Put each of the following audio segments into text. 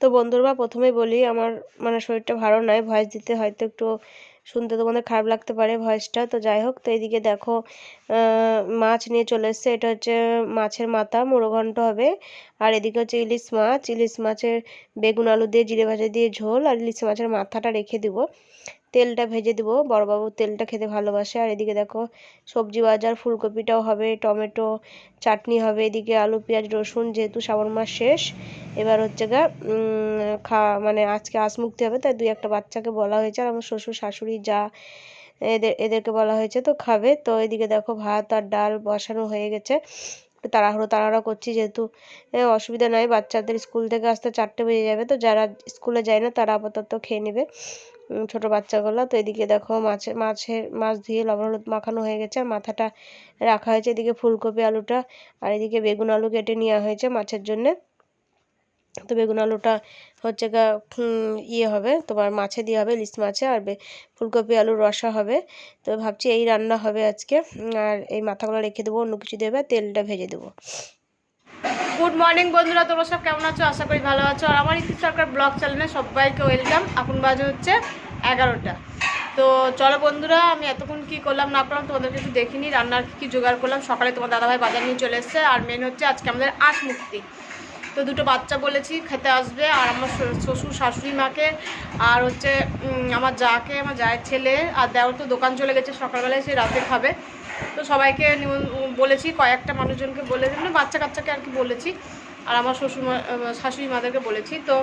তো বন্ধুরা প্রথমে বলি, আমার মানে শরীরটা ভালো নয় ভয়েস দিতে হয়তো একটু শুনতে তোমাদের খারাপ লাগতে পারে ভয়েসটা তো যাই হোক, তো এইদিকে দেখো মাছ নিয়ে চলে এসছে। এটা হচ্ছে মাছের মাথা মুড়োঘণ্ট হবে। আর এদিকে হচ্ছে ইলিশ মাছ। ইলিশ মাছের বেগুন, আলু দিয়ে, জিরে ভাজা দিয়ে ঝোল। আর ইলিশ মাছের মাথাটা রেখে দিব। তেলটা ভেজে দেবো। বড়বাবু তেলটা খেতে ভালোবাসে। আর এদিকে দেখো, সবজি বাজার, ফুলকপিটাও হবে, টমেটো চাটনি হবে, এদিকে আলু, পেঁয়াজ, রসুন যেহেতু শ্রাবণ মাস শেষ, এবার হচ্ছে গা খা মানে আজকে আঁশ মুক্তি হবে, তাই দুই একটা বাচ্চাকে বলা হয়েছে, আর আমার শ্বশুর, শাশুড়ি যা এদের, এদেরকে বলা হয়েছে তো খাবে। তো এদিকে দেখো, ভাত আর ডাল বসানো হয়ে গেছে। তাড়াহুড়ো তাড়াহুড়ো করছি যেহেতু অসুবিধা নয় বাচ্চাদের স্কুল থেকে আসতে চারটে বেজে যাবে, তো যারা স্কুলে যায় না, তারা আপাতত খেয়ে নেবে। ছোট বাচ্চাগুলো। তো এদিকে দেখো মাছের মাছের মাছ ধুয়ে লবণ হলুদ মাখানো হয়ে গেছে। আর মাথাটা রাখা হয়েছে এদিকে ফুলকপি আলুটা। আর এদিকে বেগুন আলু কেটে নেওয়া হয়েছে মাছের জন্যে। তো বেগুন আলুটা হচ্ছে গা ইয়ে হবে, তোমার মাছে দিয়ে হবে, ইলিশ মাছে, আর ফুলকপি আলুর রসা হবে। তো ভাবছি এই রান্না হবে আজকে। আর এই মাথাগুলো রেখে দেবো, অন্য কিছু দেবে, তেলটা ভেজে দেবো। গুড মর্নিং বন্ধুরা, তোমরা সব কেমন আছো? আশা করি ভালো আছো। আর আমার ইতি সরকার ব্লগ চ্যানেলে সবাইকে ওয়েলকাম। এখন বাজে হচ্ছে এগারোটা। তো চলো বন্ধুরা, আমি এতক্ষণ কি করলাম না করলাম তোমাদের কিছু দেখিনি রান্নার কী জোগাড় করলাম। সকালে তোমার দাদাভাই বাজার নিয়ে চলে এসছে, আর মেন হচ্ছে আজকে আমাদের আট মুক্তি। তো দুটো বাচ্চা বলেছি, খেতে আসবে, আর আমার শ্বশুর শাশুড়ি মাকে, আর হচ্ছে আমার যাকে, আমার জায়ের ছেলে, আর দেওয়ার তো দোকান চলে গেছে, সকালবেলায় সে রাতে খাবে। তো সবাইকে বলেছি, কয়েকটা মানুষজনকে বলে মানে বাচ্চা কাচ্চাকে আর কি বলেছি। আর আমার শ্বশুর শাশুড়ি মাদেরকে বলেছি। তো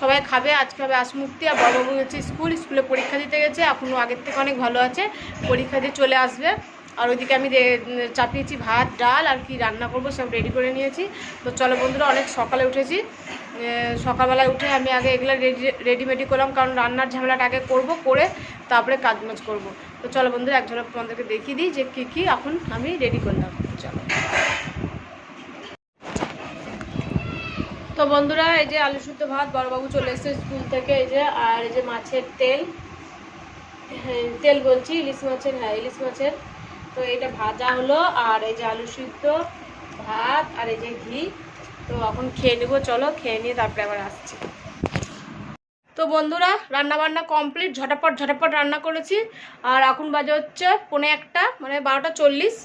সবাই খাবে, আজকে হবে আসমুক্তি আর বড়বাবু হচ্ছে স্কুল, স্কুলে পরীক্ষা দিতে গেছে এখনও আগের থেকে অনেক ভালো আছে, পরীক্ষা দিয়ে চলে আসবে। আর ওইদিকে আমি চাপিয়েছি ভাত ডাল আর কি রান্না করব সব রেডি করে নিয়েছি। তো চলো বন্ধুরা অনেক সকালে উঠেছি। সকালবেলায় উঠে আমি আগে এগুলো রেডি রেডিমেডি করলাম কারণ রান্নার ঝামেলাটা আগে করব করে তারপরে কাজ মাজ করব। তো চলো বন্ধুরা এক ঝলক তোমাদেরকে দেখিয়ে দিই যে কী কী এখন আমি রেডি করলাম। চলো। তো বন্ধুরা এই যে আলু সুদ্ধ ভাত বড়বাবু চলে এসেছে স্কুল থেকে এই যে আর এই যে মাছের তেল হ্যাঁ, তেল বলছি ইলিশ মাছের হ্যাঁ ইলিশ মাছের। তো এটা ভাজা হলো, আর এই যে আলু সিদ্ধ, ভাত, আর এই যে ঘি। তো এখন খেয়ে নেব, চলো, খেয়ে নিয়ে তারপরে আবার আসছি। তো বন্ধুরা রান্না বান্না কমপ্লিট ঝটাপট ঝটাপট রান্না করেছি। আর এখন বাজে হচ্ছে পনে একটা মানে বারোটা চল্লিশ।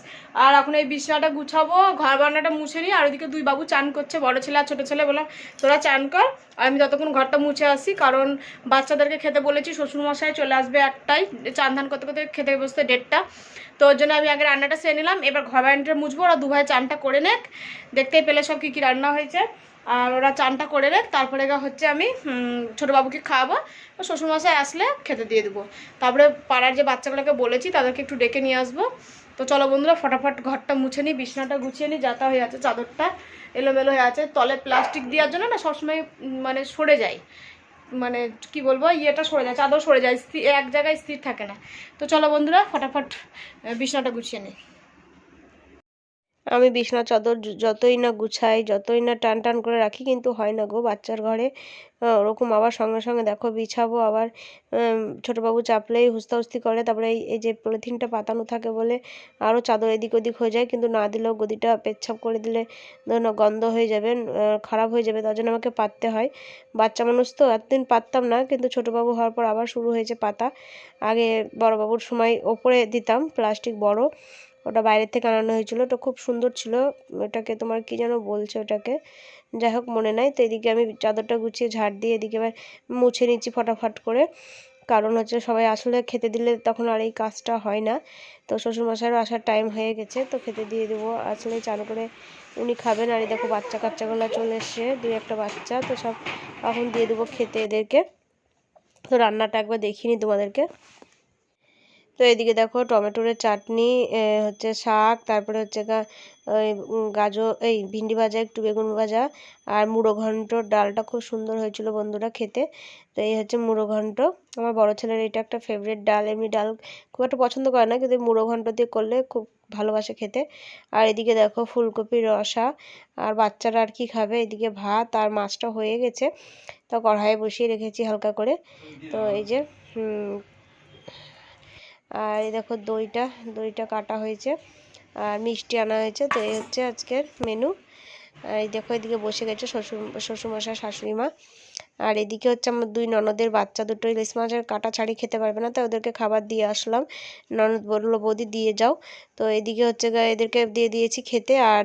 আর এখন এই বিছানাটা গুছাবো, ঘর বান্নাটা মুছে নিই। আর ওইদিকে দুই বাবু চান করছে, বড় ছেলে আর ছোটো ছেলে বললাম তোরা চান কর আমি ততক্ষণ ঘরটা মুছে আসি। কারণ বাচ্চাদেরকে খেতে বলেছি, শ্বশুরমশাই চলে আসবে একটাই, চান ধান করতে করতে খেতে বসতে ডেটটা তো ওর জন্য আমি আগে রান্নাটা সেরে নিলাম। এবার ঘর বান্নাটা মুছবো, ওরা দুভাই চানটা করে নেক। দেখতেই পেলে সব কী কী রান্না হয়েছে। আর ওরা চানটা করে রেখ তারপরে হচ্ছে আমি ছোটো বাবুকে খাওয়াবো শ্বশুরমশাই আসলে খেতে দিয়ে দেবো। তারপরে পাড়ার যে বাচ্চাগুলোকে বলেছি, তাদেরকে একটু ডেকে নিয়ে আসব। তো চলো বন্ধুরা, ফটাফট ঘরটা মুছে নিই, বিছনাটা গুছিয়ে নিই যাতা হয়ে আছে চাদরটা এলোমেলো হয়ে আছে। তলে প্লাস্টিক দেওয়ার জন্য না সবসময় মানে সরে যায়। মানে কি বলব, ইয়েটা সরে যায়, চাদর সরে যায় এক জায়গায় স্থির থাকে না। তো চলো বন্ধুরা, ফটাফট বিছনাটা গুছিয়ে নিই। আমি বিছনা চাদর যতই না গুছাই, যতই না টান টান করে রাখি, কিন্তু হয় না গো বাচ্চার ঘরে। ওরকম আবার সঙ্গে সঙ্গে দেখো বিছাবো, আবার ছোটোবাবু চাপলেই হুস্তাহুস্তি করে, তারপরে এই যে পলিথিনটা পাতানো থাকে বলে আরও চাদর এদিক ওদিক হয়ে যায়, কিন্তু না দিলেও গদিটা পেচ্ছাপ করে দিলে গন্ধ হয়ে যাবে খারাপ হয়ে যাবে, তার জন্য আমাকে পাততে হয়। বাচ্চা মানুষ তো, এতদিন পাততাম না, কিন্তু ছোটোবাবু হওয়ার পর আবার শুরু হয়েছে পাতা। আগে বড়োবাবুর সময় ওপরে দিতাম, প্লাস্টিক বড়। ওটা বাইরের থেকে আনানো হয়েছিল। ওটা খুব সুন্দর ছিল। ওটাকে তোমার কি যেন বলছে ওটাকে? যাই হোক, মনে নাই। তো এদিকে আমি চাদরটা গুছিয়ে ঝাড় দিয়ে এদিকে এবার মুছে নিচ্ছি ফটাফট করে। কারণ হচ্ছে সবাই আসলে খেতে দিলে তখন আর এই কাজটা হয় না। তো শ্বশুরমশাইয়েরও আসার টাইম হয়ে গেছে। তো খেতে দিয়ে দেবো। আসলে চান করে উনি খাবেন। আর দেখো বাচ্চা কাচ্চাগুলো চলে এসছে, দুই একটা বাচ্চা। তো সব এখন দিয়ে দেবো খেতে এদেরকে। তো রান্নাটা একবার দেখিনি তোমাদেরকে। তো এদিকে দেখো টমেটোরের চাটনি হচ্ছে শাক, তারপরে হচ্ছে ওই গাজর, এই ভিন্ডি ভাজা, একটু বেগুন ভাজা আর মুড়ো ঘন্ট। ডালটা খুব সুন্দর হয়েছিল বন্ধুরা খেতে। তো এই হচ্ছে মুড়ো ঘন্ট। আমার বড় ছেলের এটা একটা ফেভারিট ডাল। এমনি ডাল খুব একটা পছন্দ করে না, কিন্তু মুড়ো ঘন্ট দিয়ে করলে খুব ভালোবাসে খেতে। আর এদিকে দেখো ফুলকপির রসা। আর বাচ্চারা আর কি খাবে? এদিকে ভাত আর মাছটা হয়ে গেছে। তো কড়াইয়ে বসিয়ে রেখেছি হালকা করে। তো এই যে আর এই দেখো দইটা দইটা কাটা হয়েছে আর মিষ্টি আনা হয়েছে, তো এই হচ্ছে আজকের মেনু এই দেখো এদিকে বসে গেছে শ্বশুর, শ্বশুরমশাই শাশুড়ি মা আর এদিকে হচ্ছে আমার দুই ননদের বাচ্চা দুটো ইলিশ মাছের কাটা ছাড়ি খেতে পারবে না, তাই ওদেরকে খাবার দিয়ে আসলাম। ননদ বলল, বৌদি, দিয়ে যাও। তো এদিকে হচ্ছে এদেরকে দিয়ে দিয়েছি খেতে। আর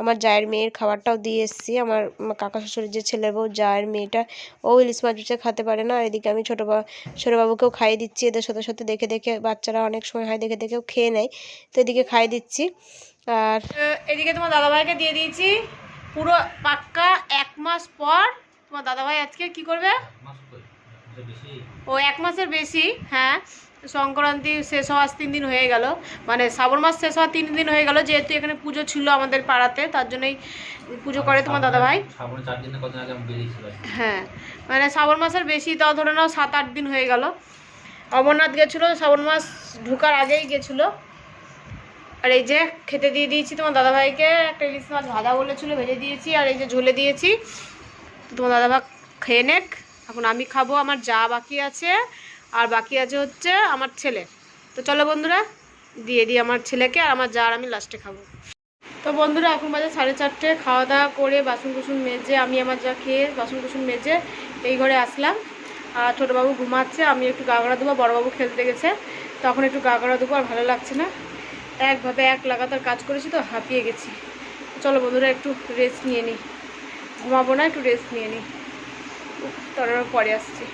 আমার জায়ের মেয়ের খাবারটাও দিয়ে এসেছি। আমার কাকা শ্বশুরের যে ছেলে বউ, জায়ের মেয়েটা, ও ইলিশ মাছ বেছে খেতে পারে না। আর এদিকে আমি ছোটো বা, ছোটো বাবুকেও খাইয়ে দিচ্ছি। এদের সাথে সাথে দেখে দেখে বাচ্চারা অনেক সময় হয়, দেখে দেখেও খেয়ে নেয়। তো এদিকে খাইয়ে দিচ্ছি। আর এদিকে তোমার দাদাভাইকে দিয়ে দিয়েছি। পুরো পাক্কা এক মাস পর তোমার দাদাভাই আজকে কি করবে? ও এক মাসের বেশি হ্যাঁ। সংক্রান্তি শেষ হওয়ার তিন দিন হয়ে গেল। মানে শ্রাবণ মাস শেষ হওয়ার তিন দিন হয়ে গেল যেহেতু এখানে পুজো ছিল আমাদের পাড়াতে তার জন্যই পুজো করে তোমার আমি বেরিয়েছিল হ্যাঁ। মানে শ্রাবণ মাসের বেশি তাও ধরে নাও সাত আট দিন হয়ে গেল। অমরনাথ গেছিল শ্রাবণ মাস ঢুকার আগেই গেছিল। আর এই যে খেতে দিয়ে দিয়েছি তোমার দাদাভাইকে একটা ইলিশ মাছ ভাজা বলেছিল ভেজে দিয়েছি আর এই যে ঝুলে দিয়েছি। তোমার দাদাভাই খেয়ে নেক। এখন আমি খাব, আমার যা বাকি আছে। আর বাকি আছে হচ্ছে আমার ছেলে। তো চলো বন্ধুরা, দিয়ে দিই আমার ছেলেকে আর আমার যা আর আমি লাস্টে খাব। তো বন্ধুরা, এখন বাজে সাড়ে চারটে। খাওয়া দাওয়া করে বাসন কুসুন মেজে আমি আমার যা খেয়ে বাসন কুসুন মেজে এই ঘরে আসলাম। আর ছোটোবাবু ঘুমাচ্ছে, আমি একটু গাগড়া দেবো বড়োবাবু খেলতে গেছে। তখন একটু গাগড়া দেবো আর ভালো লাগছে না। একভাবে এক লাগাতার কাজ করেছি তো হাঁপিয়ে গেছি। চলো বন্ধুরা, একটু রেস্ট নিয়ে নিই। ঘুমাবো না একটু রেস্ট নিয়ে নিই তারপর পরে আসছি।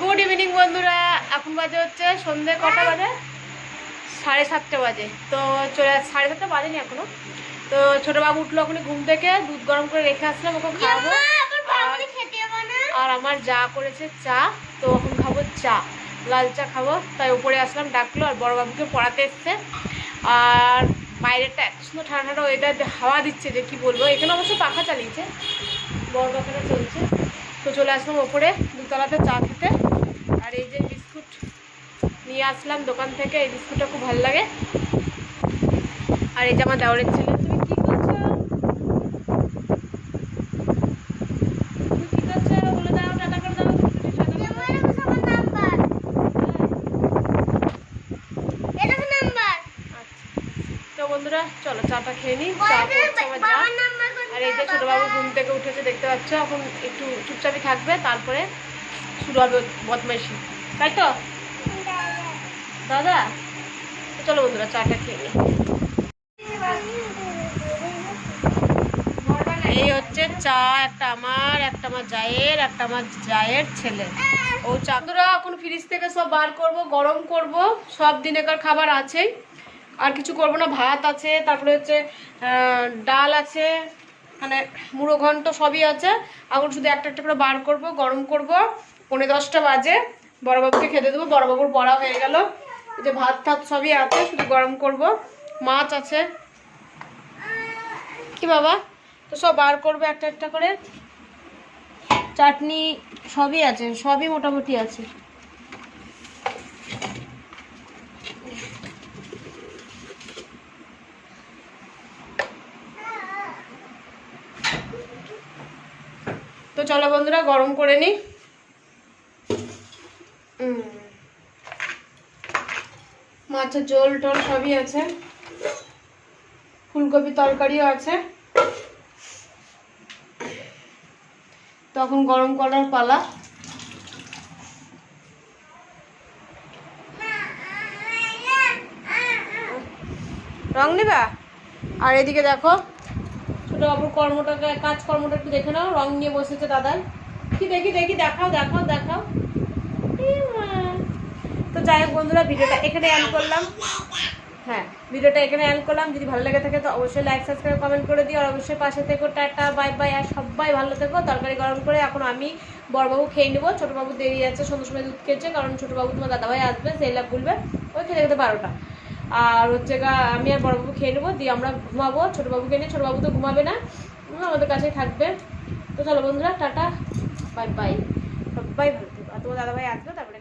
গুড ইভিনিং বন্ধুরা। এখন বাজে হচ্ছে সন্ধে কটা বাজে? সাড়ে সাতটা বাজে। তো চলে সাড়ে সাতটা বাজেনি এখনও। তো ছোটো বাবু উঠল ওখানে ঘুম থেকে দুধ গরম করে রেখে আসলাম ওকে আর- আর আমার যা করেছে চা তো এখন খাব চা। লাল চা খাব। তাই উপরে আসলাম ডাকলো আর বড় বাবুকে পড়াতে এসছে। আর বাইরেটা এত সুন্দর ঠান্ডা ঠান্ডা ওয়েদার হাওয়া দিচ্ছে যে কি বলব? এখানে অবশ্য পাখা চালিয়েছে, বড় পাখাটা চলছে। তো চলে আসলাম ওপরে, দুতলাতে চা খেতে। আর এই যে বিস্কুট নিয়ে আসলাম দোকান থেকে, এই বিস্কুটটা খুব ভালো লাগে। আর এই যে আমার দেওয়ারের ছেলে তুমি কি করছ তুমি কি করছ বলে দাও টাটা করে দাও টাটা করে দাও। আচ্ছা। তো বন্ধুরা যা। আর এই যে ছোটবাবু ঘুম থেকে উঠেছে দেখতে পাচ্ছ? এখন একটু চুপচাপই থাকবে তারপরে শুরু হবে বদমাইশি। তাই তো? দাদা চলো বন্ধুরা চাটা খেয়ে নিই এই হচ্ছে চা একটা আমার একটা আমার জায়ের একটা আমার জায়ের ছেলে। ও চাঁদরা এখন ফ্রিজ থেকে সব বার করব গরম করব সব দিনেকার খাবার আছেই। আর কিছু করব না। ভাত আছে, তারপরে হচ্ছে ডাল আছে মানে মুড়ো ঘন্ট সবই আছে। এখন শুধু একটা একটা করে বার করব, গরম করব। পনেরো দশটা বাজে। বড়বাবুকে খেতে দেবো। বড়বাবুর বড়া হয়ে গেল। যে ভাত টাত সবই আছে, শুধু গরম করব। মাছ আছে। কি বাবা? তো সব বার করবে একটা একটা করে। চাটনি সবই আছে, সবই মোটামুটি আছে তো চলো বন্ধুরা, গরম করে নিই। মাছের ঝোল টোল সবই আছে। ফুলকপি তরকারিও আছে। তখন গরম করার পালা। রং নিবা? আর এদিকে দেখো বাবুর কর্মটাকে, কাজকর্মটা একটু দেখে নাও, রং নিয়ে বসেছে দাদার। কি দেখি দেখি, দেখাও দেখাও দেখাও। তো যাই হোক বন্ধুরা, ভিডিওটা এখানে এন্ড করলাম। হ্যাঁ ভিডিওটা এখানে এন্ড করলাম। যদি ভালো লেগে থাকে তো অবশ্যই লাইক সাবস্ক্রাইব কমেন্ট করে দিও। আর অবশ্যই পাশে থেকো, টাটা বাই বাই আর সবাই ভালো থেকো। তরকারি গরম করে এখন আমি বড়বাবু খেয়ে নেব। ছোটোবাবু দেরি আছে, সন্ধ্যার সময় দুধ খেয়েছে। কারণ ছোটোবাবু তোমার দাদাভাই আসবে, সেই লাভ বলবে ওই খেতে খেতে বারোটা। আর হচ্ছে আমি আর বড়বাবু খেয়ে নেব, দিয়ে আমরা ঘুমাবো। ছোটোবাবুকে নিয়ে, ছোটোবাবু তো ঘুমাবে না। আমাদের কাছে থাকবে। তো চলো বন্ধুরা, টাটা। বাই বাই সবাই ভালো থেকো। আর তোমার দাদাভাই আসবে, তারপরে